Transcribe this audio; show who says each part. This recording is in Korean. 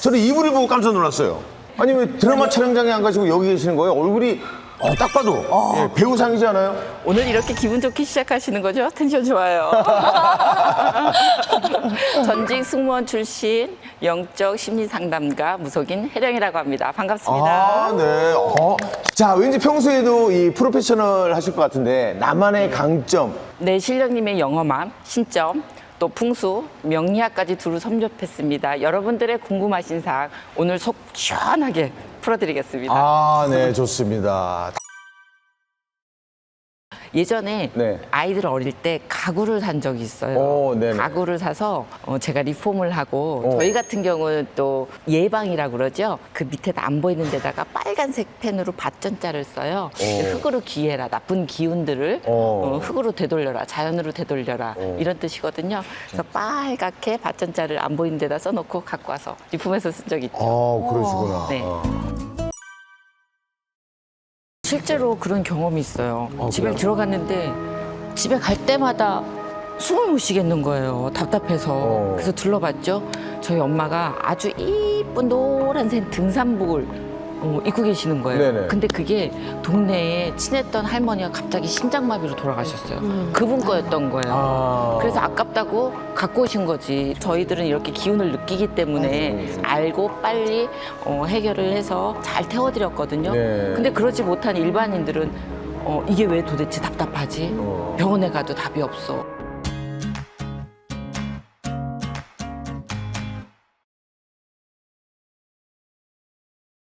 Speaker 1: 저는 이분을 보고 깜짝 놀랐어요. 아니 왜 드라마 촬영장에 안 가시고 여기 계시는 거예요? 얼굴이 어, 딱 봐도 예, 배우상이지 않아요?
Speaker 2: 오늘 이렇게 기분 좋게 시작하시는 거죠? 텐션 좋아요. 전직 승무원 출신 영적 심리 상담가 무속인 혜령이라고 합니다. 반갑습니다.
Speaker 1: 아, 네. 어. 자, 왠지 평소에도 이 프로페셔널 하실 것 같은데 나만의 강점.
Speaker 2: 네, 실령님의 영험함, 신점, 또 풍수, 명리학까지 두루 섭렵했습니다. 여러분들의 궁금하신 사항 오늘 속 시원하게 풀어드리겠습니다.
Speaker 1: 아, 네, 좋습니다.
Speaker 2: 예전에
Speaker 1: 네.
Speaker 2: 아이들 어릴 때 가구를 산 적이 있어요.
Speaker 1: 오, 네네.
Speaker 2: 가구를 사서 어, 제가 리폼을 하고
Speaker 1: 오.
Speaker 2: 저희 같은 경우는 또 예방이라고 그러죠. 그 밑에 안 보이는 데다가 빨간색 펜으로 밭전자를 써요. 흙으로 기해라 나쁜 기운들을
Speaker 1: 오.
Speaker 2: 어, 흙으로 되돌려라 자연으로 되돌려라 이런 뜻이거든요. 그래서 빨갛게 밭전자를 안 보이는 데다 써놓고 갖고 와서 리폼해서 쓴 적이 있죠.
Speaker 1: 아, 그러시구나.
Speaker 2: 네.
Speaker 1: 어.
Speaker 2: 실제로 그런 경험이 있어요.
Speaker 1: 어,
Speaker 2: 집에
Speaker 1: 그래요?
Speaker 2: 들어갔는데 집에 갈 때마다 숨을 못 쉬겠는 거예요. 답답해서.
Speaker 1: 어.
Speaker 2: 그래서 둘러봤죠. 저희 엄마가 아주 이쁜 노란색 등산복을 어, 입고 계시는 거예요.
Speaker 1: 네네.
Speaker 2: 근데 그게 동네에 친했던 할머니가 갑자기 심장마비로 돌아가셨어요. 그분 거였던 거예요.
Speaker 1: 아.
Speaker 2: 그래서 아깝다고 갖고 오신 거지. 저희들은 이렇게 기운을 느끼기 때문에 알고 빨리 어, 해결을 해서 잘 태워드렸거든요.
Speaker 1: 네.
Speaker 2: 근데 그러지 못한 일반인들은 어, 이게 왜 도대체 답답하지?
Speaker 1: 어.
Speaker 2: 병원에 가도 답이 없어.